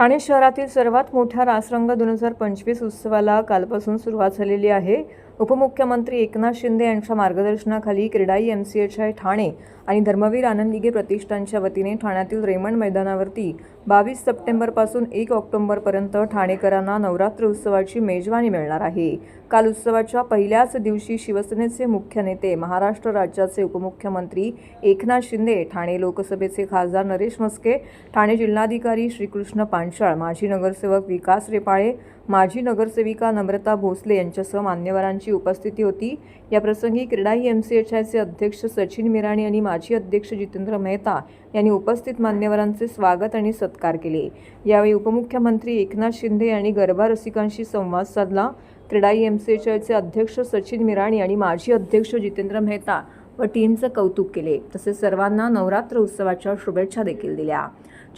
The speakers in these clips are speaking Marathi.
ठाणे शहरातील सर्वात मोठ्या रासरंग दोन हजार पंचवीस उत्सवाला कालपासून सुरुवात झालेली आहे. उपमुख्यमंत्री एकनाथ शिंदे यांच्या मार्गदर्शनाखाली CREDAI M C H I Thane आणि धर्मवीर आनंद दिघे प्रतिष्ठानच्या वतीने ठाण्यातील रेमंड मैदानावरती बावीस सप्टेंबरपासून एक ऑक्टोबरपर्यंत ठाणेकरांना नवरात्र उत्सवाची मेजवानी मिळणार आहे. काल उत्सवाच्या पहिल्याच दिवशी शिवसेनेचे मुख्य नेते महाराष्ट्र राज्याचे उपमुख्यमंत्री एकनाथ शिंदे ठाणे लोकसभेचे खासदार नरेश मस्के ठाणे जिल्हाधिकारी श्रीकृष्ण पांचाळ माजी नगरसेवक विकास रेपाळे माजी नगरसेविका नम्रता भोसले यांच्यासह मान्यवरांची उपस्थिती होती. या प्रसंगी क्रीडाई एम सी एच आयचे अध्यक्ष सचिन मिराणी आणि माजी अध्यक्ष जितेंद्र मेहता यांनी उपस्थित मान्यवरांचे स्वागत आणि सत्कार केले. यावेळी उपमुख्यमंत्री एकनाथ शिंदे यांनी गरबा रसिकांशी संवाद साधला. क्रीडाई एम सी एच आयचे अध्यक्ष सचिन मिराणी आणि माजी अध्यक्ष जितेंद्र मेहता व टीमचं कौतुक केले. तसेच सर्वांना नवरात्र उत्सवाच्या शुभेच्छा देखील दिल्या.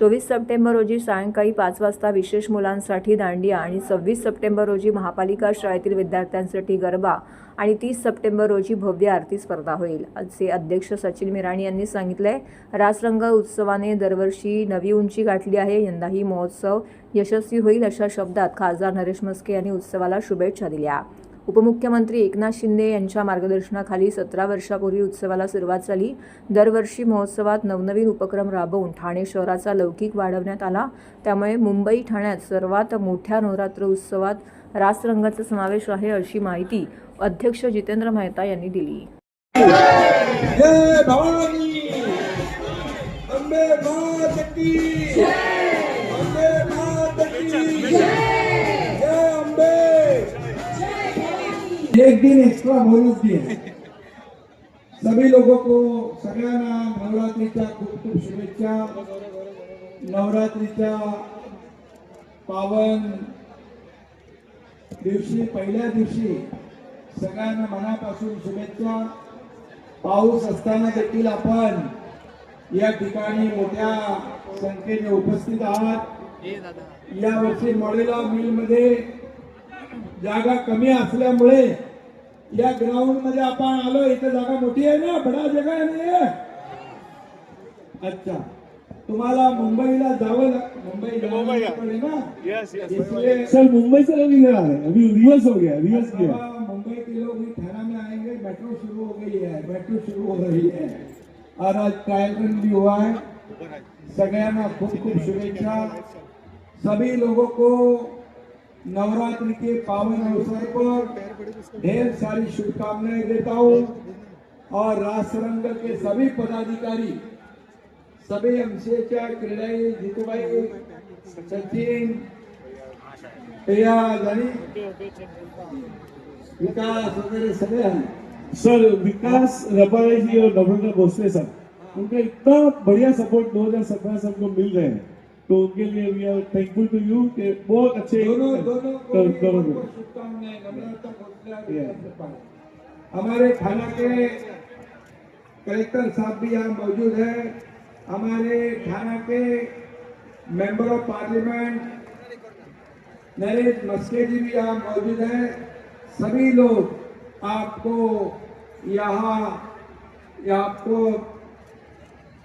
चोवीस सप्टेंबर रोजी सायंकाळी पाच वाजता विशेष मुलांसाठी दांडिया आणि सव्वीस सप्टेंबर रोजी महापालिका शाळेतील विद्यार्थ्यांसाठी गरबा आणि तीस सप्टेंबर रोजी भव्य आरती स्पर्धा होईल. असे अध्यक्ष सचिन मिराणी यांनी सांगितले रासरंग उत्सवाने दरवर्षी नवी उंची गाठली आहे. यंदाही महोत्सव यशस्वी होईल अशा शब्दात खासदार नरेश मस्के यांनी उत्सवाला शुभेच्छा दिल्या. उपमुख्यमंत्री एकनाथ शिंदे यांच्या मार्गदर्शनाखाली सतरा वर्षापूर्वी उत्सवाला सुरुवात झाली. दरवर्षी महोत्सवात नवनवीन उपक्रम राबवून ठाणे शहराचा लौकिक वाढवण्यात आला. त्यामुळे मुंबई ठाण्यात सर्वात मोठ्या नवरात्र उत्सवात रासरंगाचा समावेश आहे अशी माहिती अध्यक्ष जितेंद्र मेहता यांनी दिली. अंबे एक दिन एक्स्ट्रा बोनस दिए सभी लोगों को सगळ्यांना नवरात्रीच्या खूप खूप शुभेच्छा. नवरात्रीच्या पावन दिवशी पहिल्या दिवशी सगळ्यांना मनापासून शुभेच्छा. पाऊस असताना देखील आपण या ठिकाणी मोठ्या संख्येने उपस्थित आहात. या वर्षी मॉडेला मिलमध्ये जागा कमी असल्यामुळे या ग्राउंडमध्ये आपण आलो इथे जागा मोठी आहे ना? बडा जगा आहे? अच्छा. तुम्हाला मुंबईला जावं मुंबई मुंबई से अभी है अभी रिवर्स हो गया रिवर्स किया. मुंबई के लोग भी थाना में आएंगे मेट्रो शुरू हो गई है मेट्रो शुरू हो रही है. और आज ट्रायल रन भी हुआ है। सगळ्यांना खूप खूप शुभेच्छा. सभी लोगों को नवरात्रि के पावन अवसर पर ढेर सारी शुभकामनाएँ देता हूँ। और राष्ट्ररंग के सभी पदाधिकारी, सभी एमसीएच्या क्रीडाई जितूबाई, सचिन विकास वगैरह सगळे हैं सर, विकास रबाड़े जी और नम्रता भोसले सर, उनका इतना बढ़िया सपोर्ट 2017 से हमको मिल रहे हैं। तो उनके लिए we are thankful to you कि बहुत अच्छे दोनों दोनों को शुभकामनाएँ नम्रता। हमारे थाना के कलेक्टर साहब भी यहाँ मौजूद है। हमारे थाना के member of parliament Naresh Mhaske ji भी यहाँ मौजूद है। सभी लोग आपको यहाँ या आपको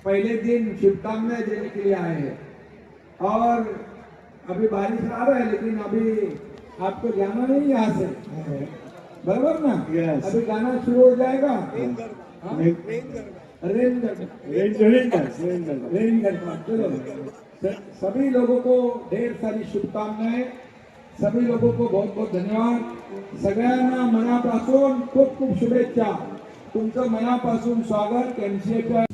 पहले दिन शुभकामनाएँ देने के लिए आए हैं। और अभी बारिश आ रहा है लेकिन अभी आपको जाना नहीं यहाँ से। बराबर ना? Yes. अभी गाना शुरू हो जाएगा। चलो। सभी लोगों को ढेर सारी शुभकामनाएँ। सभी लोगों को बहुत बहुत धन्यवाद। सगळ्यांना मनापासून खूप खूप शुभेच्छा। तुमचं मनापासून स्वागत एमसीएच्या